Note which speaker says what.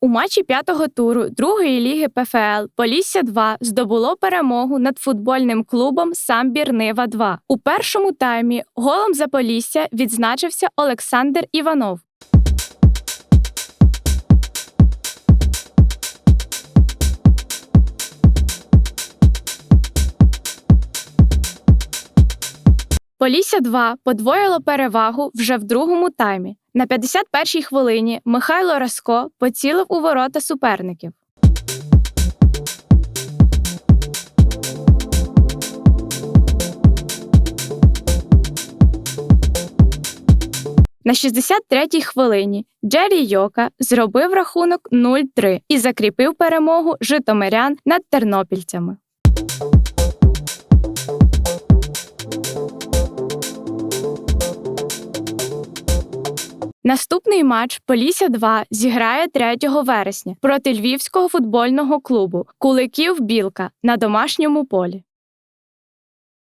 Speaker 1: У матчі п'ятого туру другої ліги ПФЛ Полісся 2 здобуло перемогу над футбольним клубом Самбір Нива 2 У першому таймі голом за Полісся відзначився Олександр Іванов. Полісся 2 подвоїло перевагу вже в другому таймі. На 51-й хвилині Михайло Раско поцілив у ворота суперників. На 63-й хвилині Джері Йока зробив рахунок 0-3 і закріпив перемогу житомирян над тернопільцями. Наступний матч Полісся 2 зіграє 3 вересня проти львівського футбольного клубу Куликів Білка на домашньому полі.